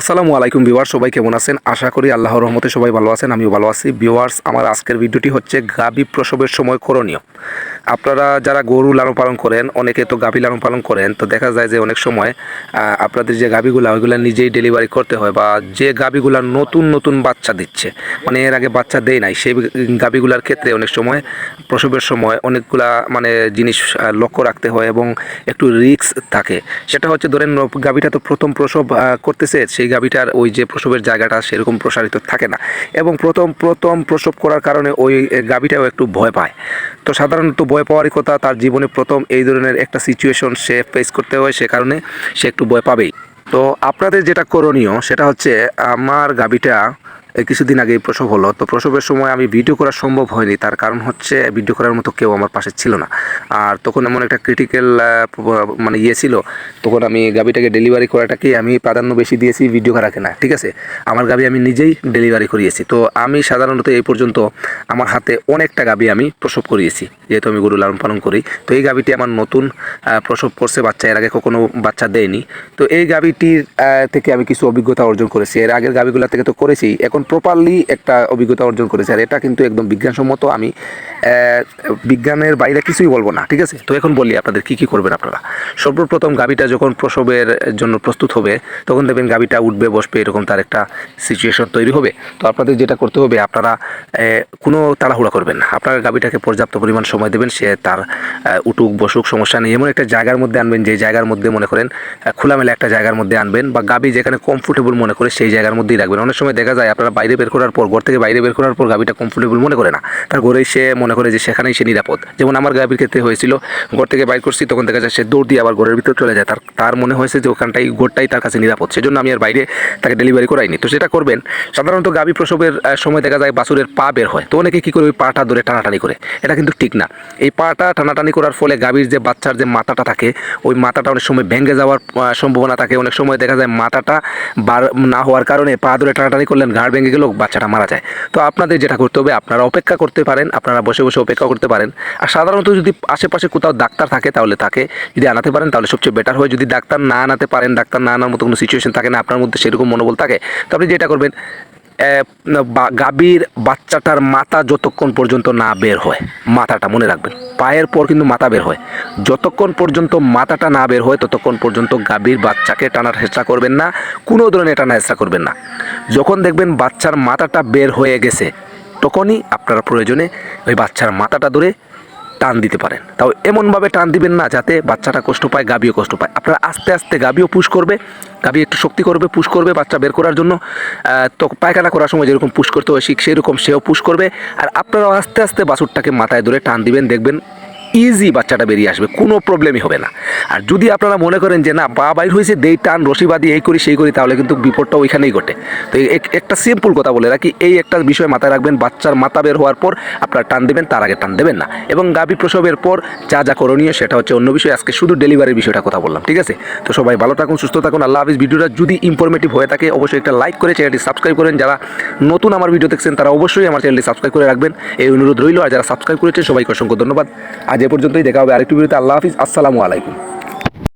আসসালামু আলাইকুম বিওয়ার সবাই কেমন আছেন? আশা করি আল্লাহ রহমতে সবাই ভালো আছেন, আমিও ভালো আছি। বিওয়ার্স আমার আজকের ভিডিওটি হচ্ছে গাবি প্রসবের সময় করণীয়। আপনারা যারা গরু লালন পালন করেন, অনেকে তো গাভী লালন পালন করেন, তো দেখা যায় যে অনেক সময় আপনাদের যে গাভীগুলা, ওইগুলো নিজেই ডেলিভারি করতে হয় বা যে গাভীগুলা নতুন নতুন বাচ্চা দিচ্ছে মানে এর আগে বাচ্চা দেয় নাই, সেই গাভীগুলার ক্ষেত্রে অনেক সময়, প্রসবের সময় অনেকগুলা মানে জিনিস লক্ষ্য রাখতে হয় এবং একটু রিস্ক থাকে। সেটা হচ্ছে ধরেন, গাভীটা তো প্রথম প্রসব করতেছে, সেই গাভীটার ওই যে প্রসবের জায়গাটা সেরকম প্রসারিত থাকে না এবং প্রথম প্রথম প্রসব করার কারণে ওই গাভীটাও একটু ভয় পায়। তো সাধারণত ভয় পাওয়ারই কথা, তার জীবনে প্রথম এই ধরনের একটা সিচুয়েশন সে ফেস করতে হয়, সে কারণে সে একটু ভয় পাবেই। তো আপনাদের যেটা করণীয় সেটা হচ্ছে, আমার এই কিছুদিন আগেই প্রসব হলো। তো প্রসবের সময় আমি ভিডিও করা সম্ভব হয়নি। তার কারণ হচ্ছে ভিডিও করার মতো কেউ আমার পাশে ছিল না। আর তখন এমন একটা ক্রিটিক্যাল মানে ইয়ে ছিল তখন আমি গাভিটাকে ডেলিভারি করাটাকে আমি প্রাধান্য বেশি দিয়েছি ভিডিও করাকে না ঠিক আছে? আমার গাভি আমি নিজেই ডেলিভারি করিয়েছি। তো আমি সাধারণত এই পর্যন্ত আমার হাতে অনেকটা গাভি আমি প্রসব করিয়েছি যেহেতু আমি গরু লালন পালন করি। তো এই গাভিটি আমার নতুন প্রসব করছে বাচ্চা এর আগে কখনো বাচ্চা দেয়নি। তো এই গাভিটির আহ, থেকে আমি কিছু অভিজ্ঞতা অর্জন করেছি। এর আগের গাভিগুলো থেকে তো করেছি। এখন প্রপারলি একটা অভিজ্ঞতা অর্জন করেছি। আর এটা কিন্তু একদম বিজ্ঞানসম্মত। আমি বিজ্ঞানের বাইরে কিছুই বলব না, ঠিক আছে? তো এখন বলি আপনাদের কি কি করবেন আপনারা। সর্বপ্রথম গাভিটা যখন প্রসবের জন্য প্রস্তুত হবে, তখন দেখবেন গাভিটা উঠবে, বসবে, এরকম তার একটা সিচুয়েশন তৈরি হবে। তো আপনাদের যেটা করতে হবে, আপনারা কোনো তাড়াহুড়া করবেন না। আপনারা গাভিটাকে পর্যাপ্ত পরিমাণ সময় দেবেন, সে তার উঠুক, বসুক, সমস্যা নেই। এমন একটা জায়গার মধ্যে আনবেন, যে জায়গার মধ্যে মনে করেন খোলামেলা একটা জায়গার মধ্যে আনবেন, বা গাভি যেখানে কমফোর্টেবল মনে করে, সেই জায়গার মধ্যেই রাখবেন। অনেক সময় দেখা যায়, আপনারা বাইরে বের করার পর, ঘর থেকে বাইরে বের করার পর গাভিটা কমফোর্টেবল মনে করে না। তার ঘরেই সে মনে করে যে সেখানেই সে নিরাপদ। যেমন আমার গাভির ক্ষেত্রে হয়েছিল, ঘর থেকে বাইর করছি, তখন দেখা যায় সে দৌড় দিয়ে আবার ঘরের ভিতরে চলে যায়। তার তার মনে হয়েছে যে ওখানটাই, ঘরটাই তার কাছে নিরাপদ। সেজন্য আমি আর বাইরে তাকে ডেলিভারি করাইনি। তো সেটা করবেন। সাধারণত গাভী প্রসবের সময় দেখা যায় বাছুরের পা বের হয়। তো অনেকে কী করে, ওই পাটা ধরে টানাটানি করে। এটা কিন্তু ঠিক না। এই পাটা টানাটানি করার ফলে গাভীর যে বাচ্চার যে মাথাটা থাকে, ওই মাথাটা অনেক সময় ভেঙে যাওয়ার সম্ভাবনা থাকে। অনেক সময় দেখা যায় মাথাটা বার, না হওয়ার কারণে পা ধরে টানাটানি করলেন, ঘাড় ভেঙে গেলেও বাচ্চাটা মারা যায়। তো আপনাদের যেটা করতে হবে, আপনারা অপেক্ষা করতে পারেন, আপনারা বসে বসে অপেক্ষা করতে পারেন। আর সাধারণত যদি আশেপাশে কোথাও ডাক্তার থাকে, তাহলে তাকে যদি আনাতে পারেন, তাহলে সবচেয়ে বেটার হয়। যদি ডাক্তার না আনাতে পারেন, ডাক্তার না আনার মতো কোনো সিচুয়েশন থাকে না, আপনার মধ্যে সেরকম মনোবল থাকে, তো আপনি যেটা করবেন গাভীর বাচ্চাটার মাথা যতক্ষণ পর্যন্ত না বের হয়, মাথাটা মনে রাখবেন, পায়ের পর কিন্তু মাথা বের হয়, যতক্ষণ পর্যন্ত মাথাটা না বের হয়, ততক্ষণ পর্যন্ত গাভীর বাচ্চাকে টানার চেষ্টা করবেন না, কোনো ধরনের টানার চেষ্টা করবেন না। যখন দেখবেন বাচ্চার মাথাটা বের হয়ে গেছে, তখনই আপনারা প্রয়োজনে ওই বাচ্চার মাথাটা ধরে টান দিতে পারেন। তাও এমনভাবে টান দিবেন না যাতে বাচ্চাটা কষ্ট পায় গাবিও কষ্ট পায়। আপনারা আস্তে আস্তে গাবিও পুশ করবে গাবি একটু শক্তি করবে পুশ করবে বাচ্চা বের করার জন্য। তো পায়খানা করার সময় যেরকম পুশ করতে হয়, ঠিক সেরকম সেও পুশ করবে। আর আপনারাও আস্তে আস্তে বাছুরটাকে মাথায় ধরে টান দিবেন, দেখবেন ইজি বাচ্চাটা বেরিয়ে আসবে, কোনো প্রবলেমই হবে না। আর যদি আপনারা মনে করেন যে, না, পা বাইর হয়েছে, দেই টান রশিবাদি এই করি, সেই করি, তাহলে কিন্তু বিপদটা ওইখানেই ঘটে। তো একটা সিম্পল কথা বলে রাখি, এই একটা বিষয় মাথায় রাখবেন, বাচ্চার মাথা বের হওয়ার পর আপনারা টান দেবেন, তার আগে টান দেবেন না। এবং গাভী প্রসবের পর যা যা করণীয়, সেটা হচ্ছে অন্য বিষয়। আজকে শুধু ডেলিভারির বিষয়টা কথা বললাম, ঠিক আছে? তো সবাই ভালো থাকুন, সুস্থ থাকুন, আল্লাহ হাফিজ। ভিডিওটা যদি ইনফরমেটিভ হয়ে থাকে, অবশ্যই একটা লাইক করে চ্যানেলটি সাবস্ক্রাইব করেন। যারা নতুন আমার ভিডিও দেখছেন, তারা অবশ্যই আমার চ্যানেলটি সাবস্ক্রাইব করে রাখবেন। এই অনুরোধ রইল, আর যারা সাবস্ক্রাইব করেছেন, সবাইকে অসংখ্য ধন্যবাদ। আজ পর্যন্তই দেখা হবে আরেকটু ভিডিওতে। আল্লাহ হাফিজ। আসসালামু আলাইকুম।